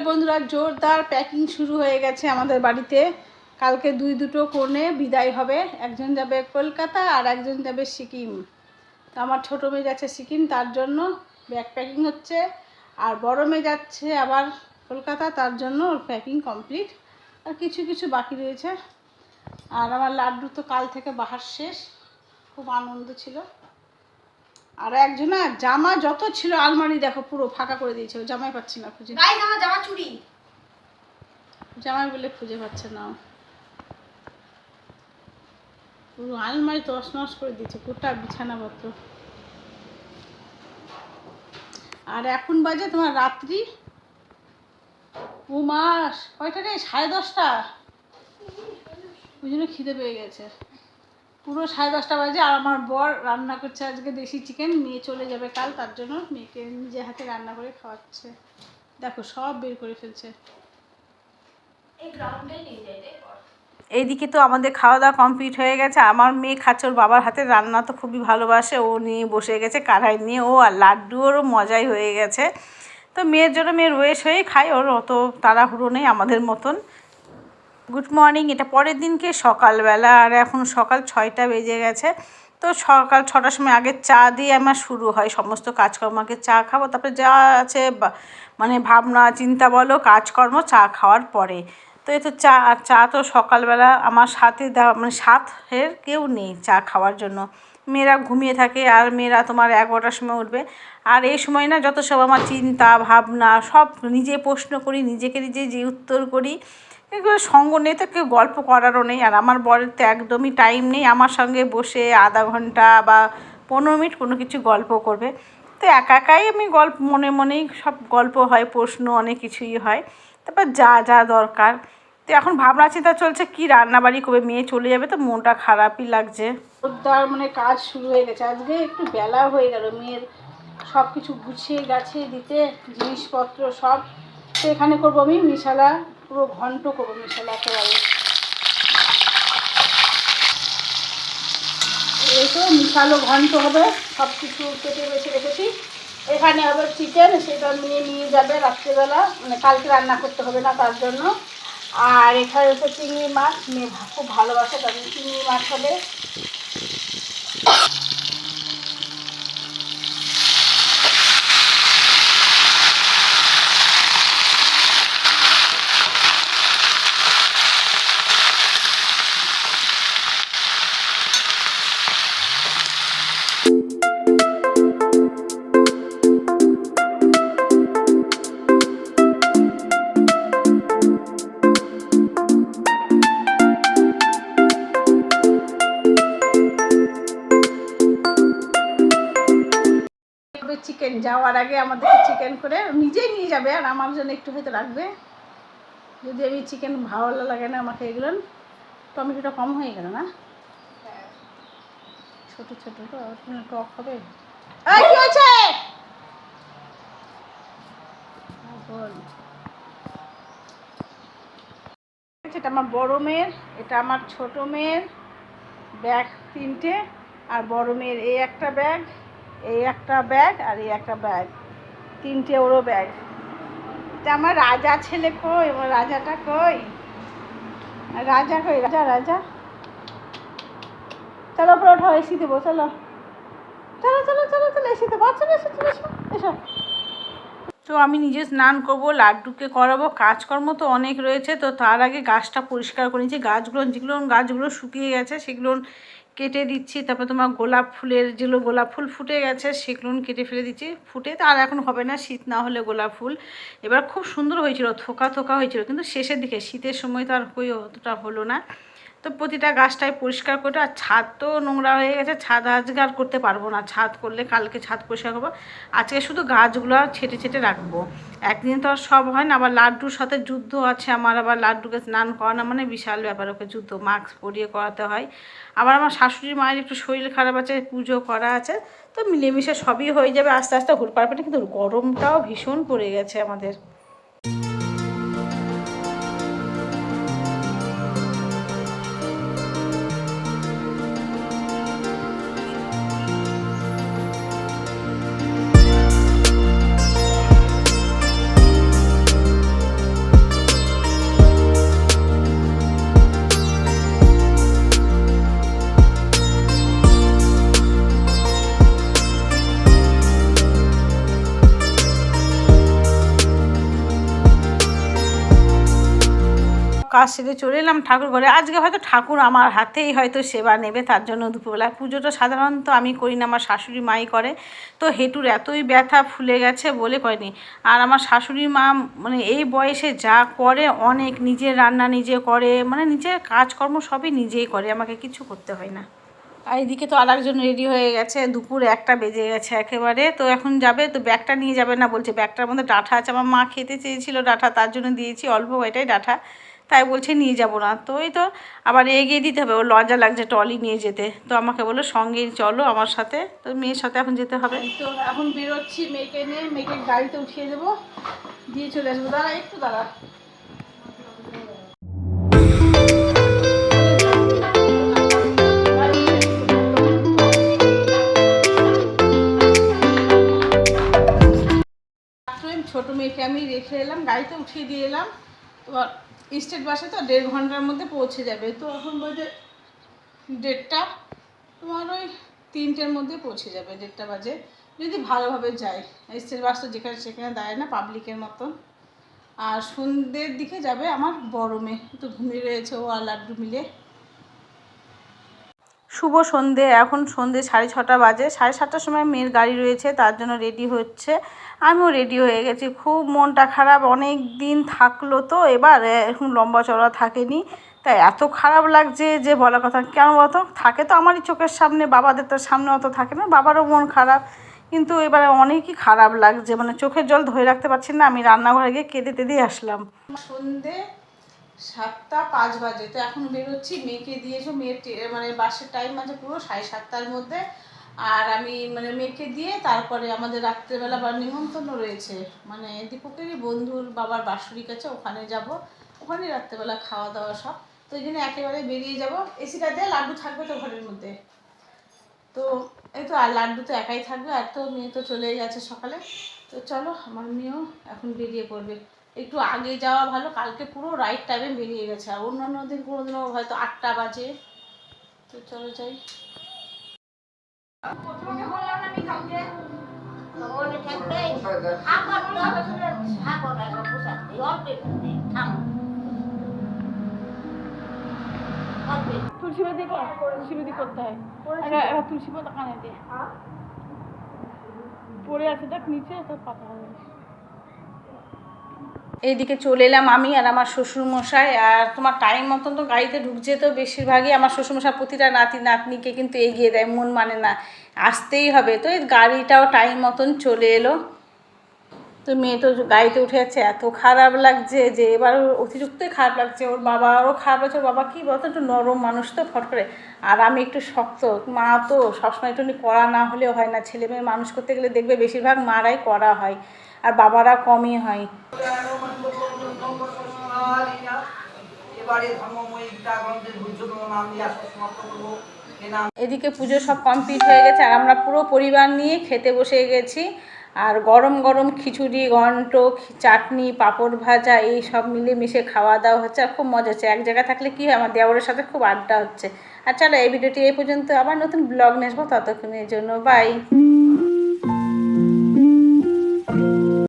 বন্ধুরা জোরদার প্যাকিং শুরু হয়ে গেছে আমাদের বাড়িতে। কালকে দুই দুটো কোণে বিদায় হবে। একজন যাবে কলকাতা আর একজন যাবে সিকিম। তো আমার ছোটো মেয়ে যাচ্ছে সিকিম, তার জন্য ব্যাগ প্যাকিং হচ্ছে। আর বড় মেয়ে যাচ্ছে আবার কলকাতা, তার জন্য ওর প্যাকিং কমপ্লিট আর কিছু কিছু বাকি রয়েছে। আর আমার লাড্ডু তো কাল থেকে বাহার শেষ। খুব আনন্দ ছিল। আর একজনা জামা যত ছিল আলমারি দেখো পুরো ফাঁকা করে দিয়েছে ও জামাই পাচ্ছি না খুঁজে। গাইস আমার জামা চুরি। জামাই বলে খুঁজে পাচ্ছে না। পুরো আলমারি তস নস করে দিয়েছে গোটা বিছানাপত্র। আর এখন বাজে তোমার রাত্রি। ও মাস কয়টা রে? সাড়ে দশটা। ওই জন্য খিদে পেয়ে গেছে। পুরো সাড়ে দশটা বাজে আর আমার বর রান্না করছে আজকে দেশি চিকেন মেয়ে চলে যাবে কাল তার জন্য মেয়েকে নিজে হাতে রান্না করে খাওয়াচ্ছে। দেখো সব বের করে ফেলছে। নিয়ে এইদিকে তো আমাদের খাওয়া দাওয়া কমপ্লিট হয়ে গেছে। আমার মেয়ে খাচ্ছে ওর বাবার হাতে রান্না তো খুবই ভালোবাসে ও নিয়ে বসে গেছে কাড়াই নিয়ে। ও আর লাড্ডু ওরও মজাই হয়ে গেছে। তো মেয়ের জন্য মেয়ের ওয়েস হয়েই খায় ওর অত তাড়াহুড়ো নেই আমাদের মতন। গুড মর্নিং, এটা পরের দিনকে সকালবেলা, আর এখন সকাল ছয়টা বেজে গেছে। তো সকাল ছটার সময় আগে চা দিয়ে আমার শুরু হয়, সমস্ত কাজকর্ম আগে চা খাব, তারপরে যা আছে মানে ভাবনা, চিন্তা বলো, কাজকর্ম, চা খাওয়ার পরে। তো এই তো চা আর চা তো সকালবেলা আমার সাথে দেওয়া মানে সাথের কেউ নেই চা খাওয়ার জন্য। মেয়েরা ঘুমিয়ে থাকে, আর মেয়েরা তোমার এগারোটার সময় উঠবে। আর এই সময় না যত সব আমার চিন্তা, ভাবনা, সব নিজে প্রশ্ন করি, নিজেকে নিজে যে উত্তর করি এগুলো সঙ্গ নেই, তো কেউ গল্প করারও নেই। আর আমার বরের তো একদমই টাইম নেই, আমার সঙ্গে বসে আধা ঘণ্টা বা পনেরো মিনিট কোনো কিছু গল্প করবে। তো একা একাই আমি গল্প, মনে মনেই সব গল্প হয়, প্রশ্ন অনেক কিছুই হয়। তারপর যা যা দরকার। তো এখন ভাবনা চিন্তা চলছে, কি রান্নাবাড়ি করবে, মেয়ে চলে যাবে তো মনটা খারাপই লাগছে। জোরদার মানে কাজ শুরু হয়ে গেছে। আজকে একটু বেলা হয়ে গেল, মেয়ের সব কিছু গুছিয়ে গাছিয়ে দিতে, জিনিসপত্র সব, তো এখানে করব আমি মিশালা পুরো ঘন্ট করব মিশালা একেবারে তো মিশালো ঘন্ট হবে সব কিছু কেটে বেছে রেখেছি। এখানে হবে চিকেন সেটা নিয়ে নিয়ে যাবে রাত্রেবেলা মানে কালকে রান্না করতে হবে না তার জন্য। আর এখানে হচ্ছে চিংড়ি মাছ, মেয়ে খুব ভালোবাসে, তাদের চিংড়ি মাছ হবে। যাওয়ার আগে আমাদেরকে চিকেন করে নিজেই নিয়ে যাবে, আর আমার জন্য একটু হয়তো রাখবে যদি আমি চিকেন ভালো লাগে না আমাকে এগুলো, টমেটোটা কম হয়ে গেল না? ছোট ছোট টক হবে। এটা আমার বড় মেয়ের, এটা আমার ছোট মেয়ের ব্যাগ তিনটে, আর বড় মেয়ের এই একটা ব্যাগ। এই একটা ব্যাগ আর এই একটা ব্যাগ। তিনটে ওরও ব্যাগ। তা আমার রাজা ছেলে কই? আমার রাজাটা কই? রাজা কই? রাজা রাজা। চলো ওপরে ওঠো, এসি দেবো, চলো। চলো চলো চলো চলো, এসি দেবো। চলো, এসো চলো, এসো এসো। তো আমি নিজে স্নান করব, লাড্ডুকে করাবো, কাজকর্ম তো অনেক রয়েছে, তো তার আগে গাছটা পরিষ্কার করে নিচ্ছি। গাছগুলো, যেগুলো গাছগুলো শুকিয়ে গেছে, সেগুলো কেটে দিচ্ছি, তারপর তোমার গোলাপ ফুলের যেগুলো গোলাপ ফুল ফুটে গেছে সেগুলো কেটে ফেলে দিচ্ছি, ফুটে তো আর এখন হবে না, শীত না হলে গোলাপ ফুল। এবার খুব সুন্দর হয়েছিল, থোকা থোকা হয়েছিল, কিন্তু শেষের দিকে শীতের সময় তো আর হয়ে অতটা হলো না। তো প্রতিটা গাছটাই পরিষ্কার করে আর ছাদ তো নোংরা হয়ে গেছে, ছাদ আজকে আর করতে পারব না? ছাদ করলে কালকে ছাদ পরিষ্কার করব। আজকে শুধু গাছগুলো ছেটে ছেটে রাখব। একদিন তো আর সব হয় না, আবার লাড্ডুর সাথে যুদ্ধ আছে আমার, আবার লাড্ডুকে স্নান করানো মানে বিশাল ব্যাপার, ওকে যুদ্ধ মাস্ক পরিয়ে করাতে হয়। আবার আমার শাশুড়ি মায়ের একটু শরীর খারাপ আছে, পুজো করা আছে, তো মিলেমিশে সবই হয়ে যাবে আস্তে আস্তে হুড় পারবে কিন্তু গরমটাও ভীষণ পড়ে গেছে আমাদের। কাজ সেরে চলে এলাম ঠাকুর ঘরে। আজকে হয়তো ঠাকুর আমার হাতেই হয়তো সেবা নেবে, তার জন্য দুপুরবেলা। পুজোটা সাধারণত আমি করি না, আমার শাশুড়ি মাই করে। তো হেঁটুর এতই ব্যথা ফুলে গেছে বলে করেনি আর আমার শাশুড়ি মা মানে এই বয়সে যা করে, অনেক নিজের রান্না নিজে করে মানে নিজের কাজকর্ম সবই নিজেই করে, আমাকে কিছু করতে হয় না। আর এদিকে তো আরেকজন রেডি হয়ে গেছে, দুপুর একটা বেজে গেছে একেবারে। তো এখন যাবে, তো ব্যাগটা নিয়ে যাবে না বলছে। ব্যাগটার মধ্যে ডাঁটা আছে, আমার মা খেতে চেয়েছিল ডাঁটা তার জন্য দিয়েছি অল্প এটাই ডাঁটা তাই বলছে নিয়ে যাব না। তো এই তো আবার এগিয়ে দিতে হবে। ও লজ্জা লাগছে ট্রলি নিয়ে যেতে। তো আমাকে বলল সঙ্গেই চলো আমার সাথে। তো মেয়ের সাথে এখন যেতে হবে। তো এখন বেরোচ্ছি মেয়েকে নিয়ে। মেয়েকে গাড়িতে উঠিয়ে দেবো। দিয়ে চলে আসব। দাঁড়া, একটু দাঁড়া। ছোট মেয়েকে আমি রেখে এলাম। গাড়িতে উঠিয়ে দিয়ে এলাম। তোমার স্টেট বাসে তো দেড় ঘণ্টার মধ্যে পৌঁছে যাবে। তো এখন বাজে দেড়টা, তোমার ওই তিনটের মধ্যে পৌঁছে যাবে দেড়টা বাজে। যদি ভালোভাবে যায়। স্টেট বাস তো যেখানে সেখানে দাঁড়ায় না, পাবলিকের মতন। আর সন্ধ্যের দিকে যাবে আমার বড় মেয়ে। একটু ঘুমিয়ে রয়েছে ও আর লাড্ডু মিলে। শুভ সন্ধে, এখন সন্ধে সাড়ে ছটা বাজে। সাড়ে সাতটার সময় মেয়ের গাড়ি রয়েছে, তার জন্য রেডি হচ্ছে। আমিও রেডি হয়ে গেছি। খুব মনটা খারাপ, অনেক দিন থাকল তো, এবার এখন লম্বা চড়া থাকেনি। তাই এত খারাপ লাগছে যে বলার কথা, কেন বলতো? থাকে তো আমারই চোখের সামনে, বাবাদের তো সামনে অত থাকে না, বাবারও মন খারাপ। কিন্তু এবারে অনেকই খারাপ লাগছে মানে চোখের জল ধরে রাখতে পারছি না, আমি রান্নাঘরে গিয়ে কেঁদে টেঁদে আসলাম। সন্ধে সাতটা পাঁচ বাজে। তো এখন বেরোচ্ছি, মেয়েকে দিয়েছ, মেয়ের মানে বাসের টাইম আছে পুরো সাড়ে সাতটার মধ্যে। আর আমি মানে মেয়েকে দিয়ে তারপরে আমাদের রাত্রেবেলা বা নিমন্ত্রণ রয়েছে। মানে দীপকেরই বন্ধুর বাবার বাসুরি কাছে ওখানে যাব। ওখানে রাত্রেবেলা খাওয়া দাওয়া সব। তো এই জন্য একেবারে বেরিয়ে যাব। এসিটা দিয়ে লাড্ডু থাকবে তো ঘরের মধ্যে। তো এই তো, আর লাড্ডু তো একাই থাকবে, আর তো মেয়ে তো চলে গেছে সকালে। তো চলো, আমার মেয়েও এখন বেরিয়ে পড়বে। একটু আগে যাওয়া ভালো কালকে পুরো রাইট টাইমে বেরিয়ে গেছে। আর অন্যান্য দিন কোনো দিনও হয়তো আটটা বাজে। তো চলো যাই। তুলসী পাতি তুলসী পাতি করতে হয়। তুলসী পাতা কানে দিয়ে পড়ে আছে দেখ নিচে তো পাতা হবে। এইদিকে চলে এলাম আমি আর আমার শ্বশুরমশাই। আর তোমার টাইম মতন তো গাড়িতে ঢুকছে তো বেশিরভাগই আমার শ্বশুরমশাই প্রতিটা নাতি, নাতনিকে কিন্তু এগিয়ে দেয়, মন মানে না। আসতেই হবে। তো এই গাড়িটাও টাইম মতন চলে এলো। তো মেয়ে তো গাড়িতে উঠে যাচ্ছে, এত খারাপ লাগছে যে এবার ওর অতিরিক্তই খারাপ লাগছে, ওর বাবারও খারাপ লাগছে, ওর বাবা কী বলতো, একটু নরম মানুষ তো ফট করে। আর আমি একটু শক্ত, মা তো সবসময় একটু করা না হলেও হয় না, ছেলে মেয়ে মানুষ করতে গেলে দেখবে বেশিরভাগ মারাই করা হয়, আর বাবারা কমই হয়। এদিকে পুজো সব কমপ্লিট হয়ে গেছে, আর আমরা পুরো পরিবার নিয়ে খেতে বসে গেছি। আর গরম গরম খিচুড়ি, ঘন্ট, চাটনি, পাঁপড় ভাজা, এই সব মিলেমিশে খাওয়া দাওয়া হচ্ছে আর খুব মজা হচ্ছে। এক জায়গায় থাকলে কী হয়? আমার দেওয়ারের সাথে খুব আড্ডা হচ্ছে। আর চলো, এই ভিডিওটি এই পর্যন্ত। আবার নতুন ব্লগ নিয়ে আসব। ততক্ষণের জন্য বাই।